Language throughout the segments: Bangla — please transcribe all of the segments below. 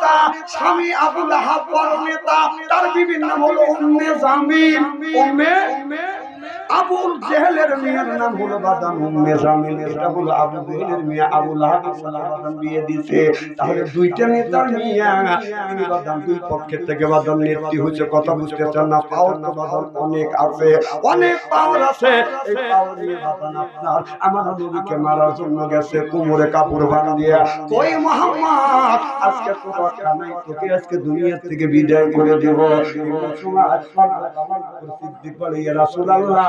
নেতা স্বামী আবুল আহাব বড় নেতা তার বিভিন্ন হলো উম্মে জামিল উম্মে আবুল জেহেলের মেয়ের নাম হলো বাদাম উম্মে জামিল। এটা হলো আবু জেহেলের মেয়ে আবুল আহাব বাদাম বিয়ে দিছে তাহলে দুইটা নেতার মেয়ে বাদাম দুই পক্ষের থেকে বাদাম নেত্রী হচ্ছে কথা বুঝতেছেন না, পাওয়ার তো বাদাম অনেক আছে। অনেক পাওয়ার আছে। এই পাওয়ার নিয়ে বাদাম আপনার। আমার নবীকে মারার জন্য গেছে, কোমরে কাপড় বাঁধিয়া। কই মোহাম্মদ? আজকে তো রক্ষা নাই তোকে আজকে দুনিয়া থেকে বিদায় করে দেব। এমন সময় সিদ্দিক বলে রাসূলুল্লাহ।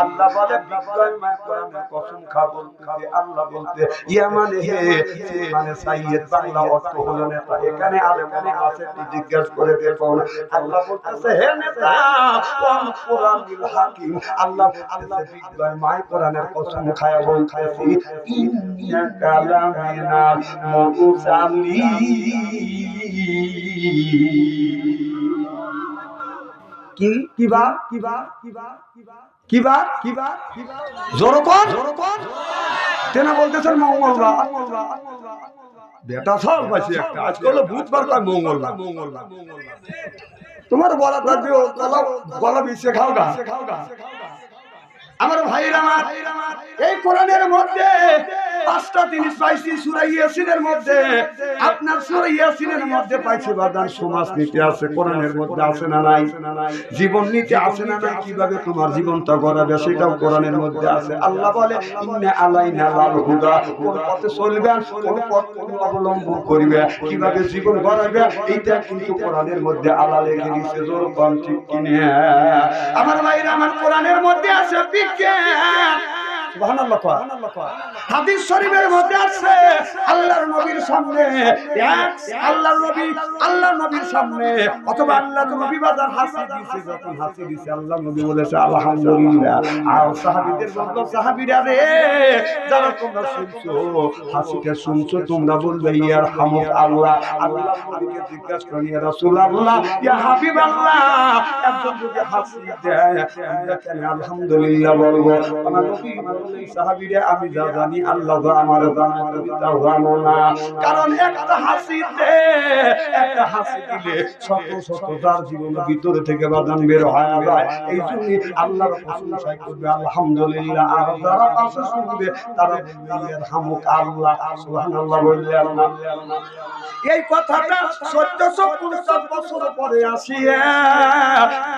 আল্লাহ বলে, বিজ্ঞান কোরআনের কসম খা বলতে আল্লাহ বলতে ইয়া মানে হে মানে সাইয়েদ, বাংলা অর্থ হলো নেতা। এখানে আলেম অনেক আছে তুই জিজ্ঞেস করে দেখুন আল্লাহ বলতেছে, হে নেতা কোন কোরআনুল হাকিম। আল্লাহ আল্লাহ বিজ্ঞান, মাই কোরআনের কসম খায়া বলতেছি ইন্না কালামিনা মুসাল্লি তোমার বলা থাকবে গলা বিছে খাও গা। আমার ভাইরা এই কোরআনের মধ্যে পাঁচটা জিনিস পাইছি সূরা ইয়াসিনের মধ্যে। আপনার সূরা ইয়াসিনের মধ্যে পাইছি বাদান, সমাজ নীতি আছে, কোরআনের মধ্যে আছে না নাই? জীবন নীতি আছে না নাই? কীভাবে তোমার জীবনটা গড়াবে? সেটাও কোরআনের মধ্যে আছে। আল্লাহ বলে, ইন্না আলাইনা লাল হুদা। কোন পথে চলবে, কোন পথ অবলম্বন করবে। কীভাবে জীবন গড়াবে? এইটা কিন্তু কোরআনের মধ্যে আল্লাহ লিখে দিয়েছে, জোর কম ঠিক কিনে। আমার ভাইরা, আমার কোরআনের মধ্যে আছে বিজ্ঞান। হাদিস শরীফের মধ্যে আছে আল্লাহর নবীর সামনে এক আল্লাহর নবী আল্লাহর নবীর সামনে অথবা আল্লাহর নবী বাজার হাসি দিয়েছে যখন হাসি দিয়েছে আল্লাহ নবী বলেছে আলহামদুলিল্লাহ। আর সাহাবীদের বলল সাহাবীরা রে যারা তোমরা শুনছো হাসিটা শুনছো তোমরা বলবে ইয়ার হামুক আল্লাহ। আল্লাহ নবীকে জিজ্ঞাসা করেন ইয়া রাসূলুল্লাহ ইয়া হাবিবাল্লাহ। একজন যদি হাসি দেয় আমরা কেন আলহামদুলিল্লাহ বলব? আমার নবী বললেন আমি যা জানি, আল্লাহ আমার কারণ একটা হাসিতে একটা হাসি দিলে শত শত ভিতরে থেকে বাদান বের হয়ে এই জন্য আল্লাহর প্রশংসা করবে, আলহামদুলিল্লাহ। আর যারা পাশে শুনবে, তারা ইয়ারহামুক আল্লাহ। বললে আল্লাহ এই কথাটা চোদ্দশো পঞ্চাশ বছর পরে আসিয়া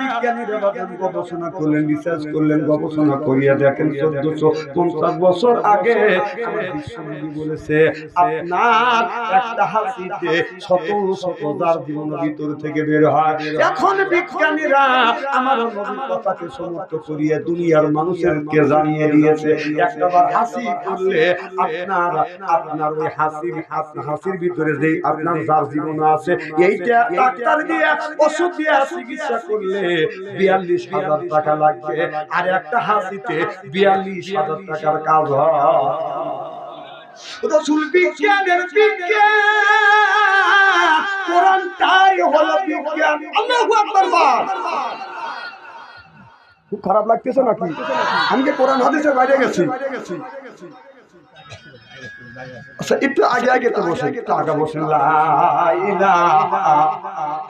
বিজ্ঞানীরা গবেষণা করলেন রিসার্চ করলেন, গবেষণা করিয়া দেখেন চোদ্দশো পঞ্চাশ বছর আগে বলেছে, আপনার একটা হাসিতে শত শত যার জীবনের ভিতর থেকে বের হয়। এখন বিজ্ঞানীরা আমার কথাকে সমর্থ করিয়া দুনিয়ার মানুষেরকে জানিয়ে দিয়েছে, একটাবার হাসি করলে আপনার আপনার ওই হাসির হাসির ভিতরে যে আপনার যার জীবন আছে, এইটা ডাক্তার দিয়ে, ওষুধ দিয়ে চিকিৎসা করলে বিয়াল্লিশ হাজার টাকা লাগবে। আর একটা হাসিতে বিয়াল্লিশ হাজার টাকার কাজ রসুল বিজ্ঞানের বিজ্ঞান। হলো বিজ্ঞান। আল্লাহু আকবার। খুব খারাপ লাগতেছে নাকি? আমি কি কোরআন হাদিসের বাইরে গেছি। আচ্ছা একটু আগে আগে তো বসে একটু আগে বসে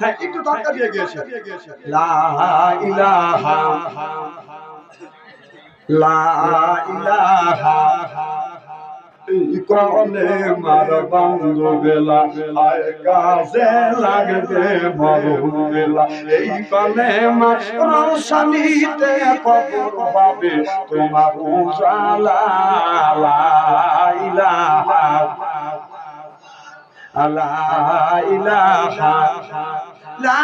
হ্যাঁ একটু ধাক্কা দিয়ে গিয়েছে। লা ইলাহা। লা ইলাহা কলে মার বন্ধু বেলা, আয় কাজে লাগবে মরু বেলা। এই কলে মার রোশনীতে কবর পাবে, তোমার উজালা, লা ইলাহা। আলা লা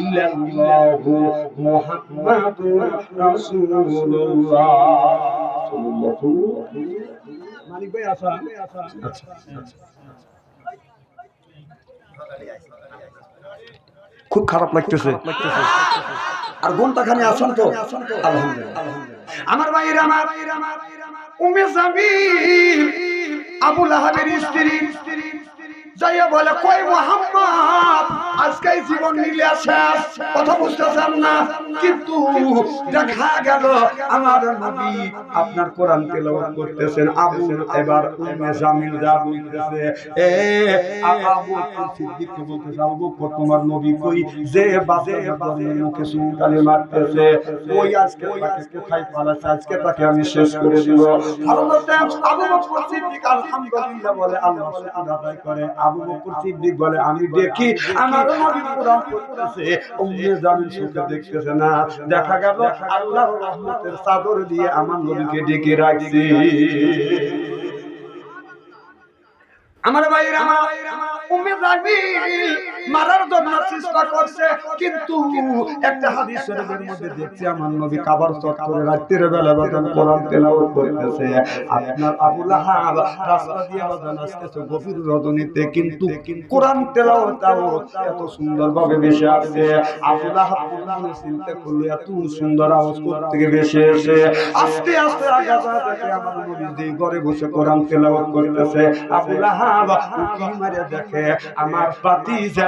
ইল্লাল্লাহু মুহাম্মাদুর রাসূলুল্লাহ। মানিক ভাই আসা খুব খারাপ লাগতেছে। আর ঘণ্টা খানে আসুন তো। আমার ভাইয়ের আমার উমে জামিল আবু লাহাবের স্ত্রী। যাইয়া বলে, কই মোহাম্মদ আজকে জীবন নিলে শেষ। কথা বুঝতেছেন না? কিন্তু দেখা গেল, আমার নবী আপনার কোরআন তেলাওয়াত করতেছেন। আবু এবার উম্মে জামিল যা বলতেছে, এ, আবু বকর সিদ্দিককে বলতেছে, আবু তোমার নবী কই? যে বাজে বাজে মুখে সুনকালে মারতেছে, ওই আজকে তাকে কোথায় পালাচ্ছে? আজকে তাকে আমি শেষ করে দিব। হযরত আবু বকর সিদ্দিক আলহামদুলিল্লাহ বলে, আল্লাহ আদায় করে আবু বকর সিদ্দিক বলে, আমি দেখি আমার নবী কোরআন পড়তেছে উম্মে জামিন সুখে দেখতেছে না। দেখা গেল আল্লাহর রহমতের চাদর দিয়ে আমার নবীকে ডেকে রাখছে। আমার ভাইয়ের, আমার উম্মে জামিল মারার জন্য চেষ্টা করছে কিন্তু একটা হাদিস শরীফের মধ্যে দেখছি আমার নবী কাবার চত্বরে রাত্রির বেলা বাজান কোরআন তেলাওয়াত করতেছে। আপনার আবু লাহাব রাস্তা দিয়ে বাজান আসতেছে গভীর রজনীতে কিন্তু কোরআন তেলাওয়াতও এত সুন্দরভাবে ভেসে আসছে। আবু লাহাব কোরআন চিন্তা করলে এত সুন্দর আওয়াজ থেকে ভেসে এসে? আস্তে আস্তে আগাছা দেখে আমার নবী যে ঘরে বসে কোরআন তেলাওয়াত করতেছে। আবু লাহাব উকি মারে দেখে আমার ভাতিজা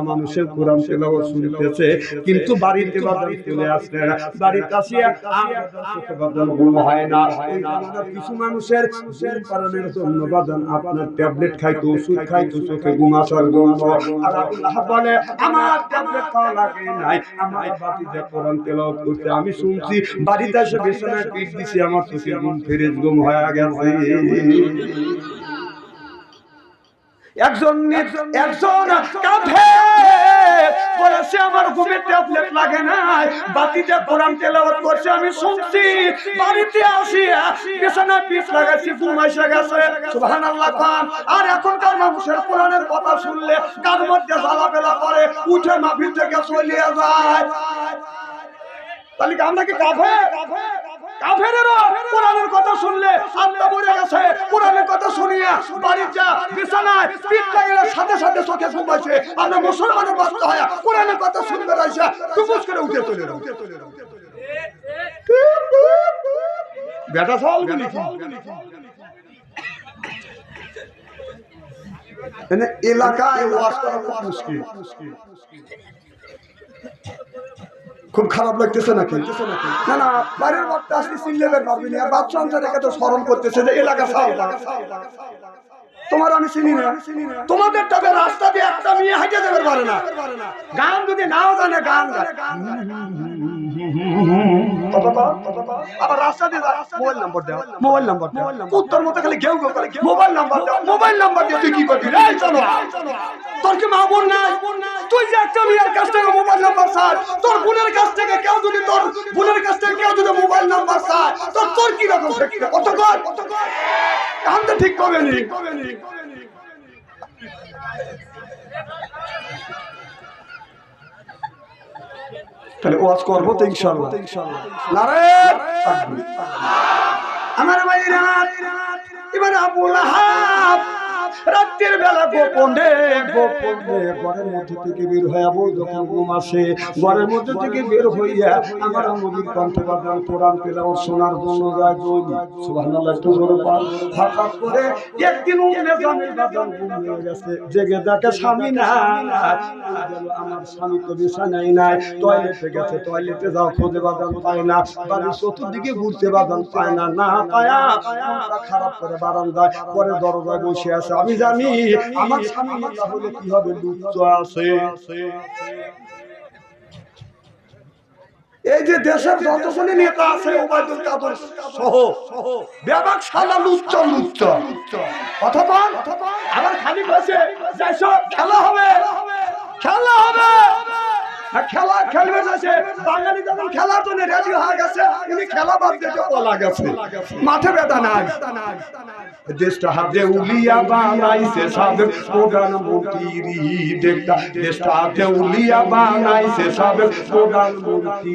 আমার কিন্তু বাড়িতে চলে না। বাড়িতে আসিয়া হয় না। কিছু মানুষের ঘুম জন্য আপনার ট্যাবলেট খাইতো, ওষুধ খাইতো, চোখে বলে, আমার ট্যাবলেট খাওয়া লাগে নাই আমার কোরআন তেলাওয়াত করতে। আমি শুনছি বাড়িতে এসে বিছানায় দিছি, আমার চোখে ঘুম ফেরেজ ঘুম হয়ে গেছে। একজন একজন বলেছে, আমার লাগাইছি, ঘুম গেছে। আর এখনকার মানুষের কোরআনের কথা শুনলে কার মধ্যে করে? উঠে মাহফিল থেকে চলে যায়। তাহলে আমরা কি কাফে কোরআনের কথা শুনলে আত্মা পড়ে গেছে। কোরআনের কথা শুনিয়া বাড়ির যা বিছানায় পিঠ লাগিয়ে সাথে সাথে চোখে ঘুমাইছে আমরা মুসলমানের বাচ্চা হয়ে কোরআনের কথা শুনবে রাইসা টুকুস করে উঠে চলে যাও। বেটা সাল এলাকায় ওয়াজ করা মুশকিল খুব খারাপ লাগতেছে নাকি? না না বাড়ির বাচ্চা আসলে চিনলেবেন ভাবিনি আর বাচ্চা আনসার একে তো স্মরণ করতেছে যে এলাকা সাও তোমার আমি চিনি না। তোমাদের তবে রাস্তা দিয়ে একটা মেয়ে হাইটে দেবে পারে না। গান যদি নাও জানে, গান গায়। আবার রাস্তা দিয়ে মোবাইল নাম্বার দাও মোবাইল নাম্বার দাও। উত্তর মতো খালি ঘেউ ঘেউ করে মোবাইল নাম্বার দাও। মোবাইল নাম্বার দিয়ে তুই কি করবি? চলো। তোর কি মা বোন নাই। তুই যে একটা মেয়ের কাছ থেকে মোবাইল নাম্বার চাই তোর বোনের কাছ থেকে কেউ যদি তোর বোনের কাছ থেকে কেউ যদি মোবাইল নাম্বার চায় তোর তোর কি রকম কত কর। কত কর। ঠিক করবে নি তাহলে ওয়াজ করব তো ইনশাল্লাহ আমার এবার আবু লাহাব রাত্রির বেলা ঘরের মধ্যে থেকে বের যখন ঘুম আসে, ঘরের মধ্যে থেকে বের হইয়া আমার কণ্ঠে কোরআন পেলাম শোনার জন্য যায় একটু পান হঠাৎ করে একদিন বাদান ঘুম হয়ে গেছে। জেগে দেখে স্বামী না আমার স্বামী তো নাই। টয়লেটে গেছে টয়লেটে যাও, খোঁজে বাদান পায় না। বাড়ির চতুর্দিকে ঘুরতে বাদান পায় না। না পায়া খারাপ করে বারান্দায়, পরে দরজায় বসে আছে। আমি জানি, আমার স্বামী তাহলে কি হবে লুচ্চ আছে। এই যে দেশের যতগুলি নেতা আছে, ওবায়দুল কাদের সহ ব্যাপক সালা লুচ্চ লুচ্চ। অথবা, আবার খালি কইছে যাইছো, খেলা হবে। খেলা হবে। খেলা খেলবে যাচ্ছে বাঙালি যখন খেলার জন্য রেডি হয়ে গেছে, উনি খেলা বাদ দিতে ওলা গেছে। মাঠে বেদা নাই। দেশটা হাতে উলিয়া বানাইছে সাবেক প্রধানমন্ত্রী দেখটা দেশটা হাতে উলিয়া বানাইছে সাবেক প্রধানমন্ত্রী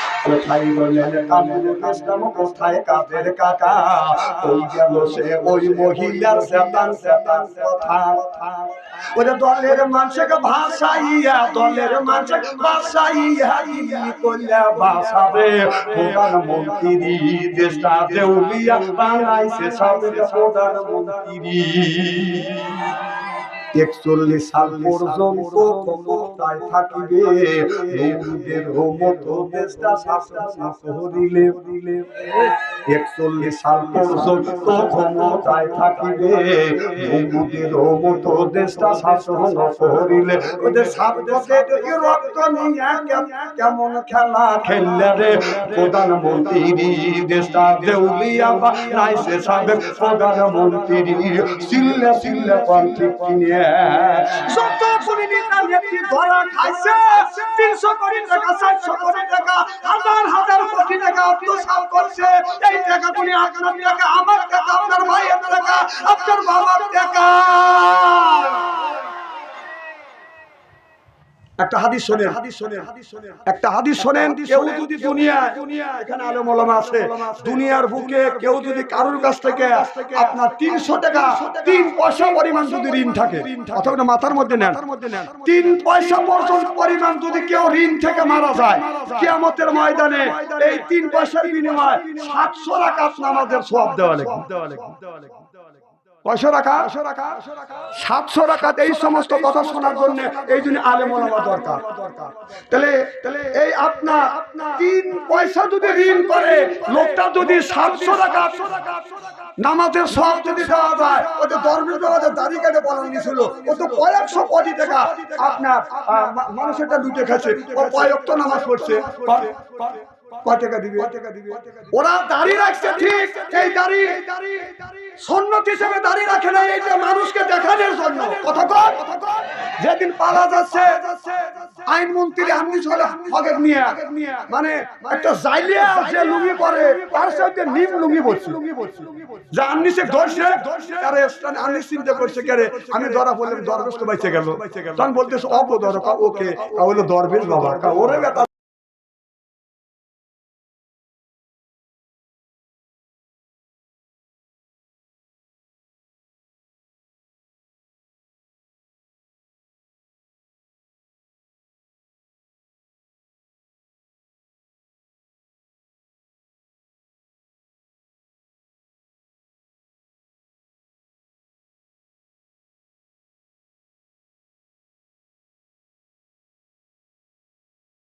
কোথায় রলেন কামরু দেশটাও কোথায় কাদের কাকা ওই গেল সে ওই মহিলার সেতান সেতান কথা। ওরে দলের মানুষকে ভাষাইয়া দলের মানুষকে ভাষাইয়া কইলা ভাষাবে প্রধানমন্ত্রী দেশটা দেউলিয়া বানাইছে সাবেক প্রধানমন্ত্রী একচল্লিশ সাল পর্যন্ত ক্ষমতায় থাকিবে। দেশটা একচল্লিশ সাল পর্যন্ত ক্ষমতায় থাকিবে। মতো দেশটা শাসন ওদের রক্ত নিয়ে কেমন খেলা খেললে রে? প্রধানমন্ত্রী দেশটা দেউলিয়া বা নাইসে সাবেক প্রধানমন্ত্রী। সিল্লে সিল্লে কণ্ঠে কিনে। যত পুরি নেতা নেত্রী ধরা খাইছে, তিনশো কোটি টাকা, চারশো কোটি এই টাকা তুমি আপনার টাকা আমার টাকা, আপনার ভাইয়ের টাকা, আপনার বাবার টাকা। একটা হাদিস শোনেন। হাদিস শোনেন। একটা হাদিস শোনেন কেউ যদি দুনিয়া এখানে আলম ওলামা আছে দুনিয়ার বুকে কেউ যদি কারোর কাছ থেকে আপনার তিনশো টাকা তিন পয়সা পরিমাণ যদি ঋণ থাকে অথবা মাথার মধ্যে নেন। তিন পয়সা পর্যন্ত পরিমাণ যদি কেউ ঋণ থেকে মারা যায় কিয়ামতের ময়দানে এই তিন পয়সার বিনিময়ে সাতশো টাকা নামাজের সব দেওয়া লাগবে কয়শো টাকা, সাতশো এই সমস্ত কথা শোনার এই জন্য দরকার। তাহলে এই আপনার পয়সা যদি ঋণ করে, লোকটা যদি সাতশো টাকা নামাজের সব যদি যায় দাড়ি বলা ও তো কয়েকশো মানুষেরটা লুটে খাচ্ছে ও কয়েক তো নামাজ পড়ছে। কয় টাকা দিবে? ওরা দাড়ি রাখছে ঠিক এই দাড়ি। সন্ন্যত হিসেবে দাড়ি রাখে না এইটা মানুষকে দেখানোর জন্য। কথা কর যেদিন পালা যাচ্ছে আইনমন্ত্রী আমি চলে হকের নিয়ে। মানে একটা জাইলিয়া যে লুঙ্গি পরে তার সাথে নিম লুঙ্গি বলছে যা আন্নিসে ধরছে আরে আন্নিস চিন্তা করছে কেরে? আমি ধরা বললাম দরবেশ তো বাইচে গেল। তখন বলতেছে অপ ধর ওকে হলো দরবেশ বাবা কা ওরে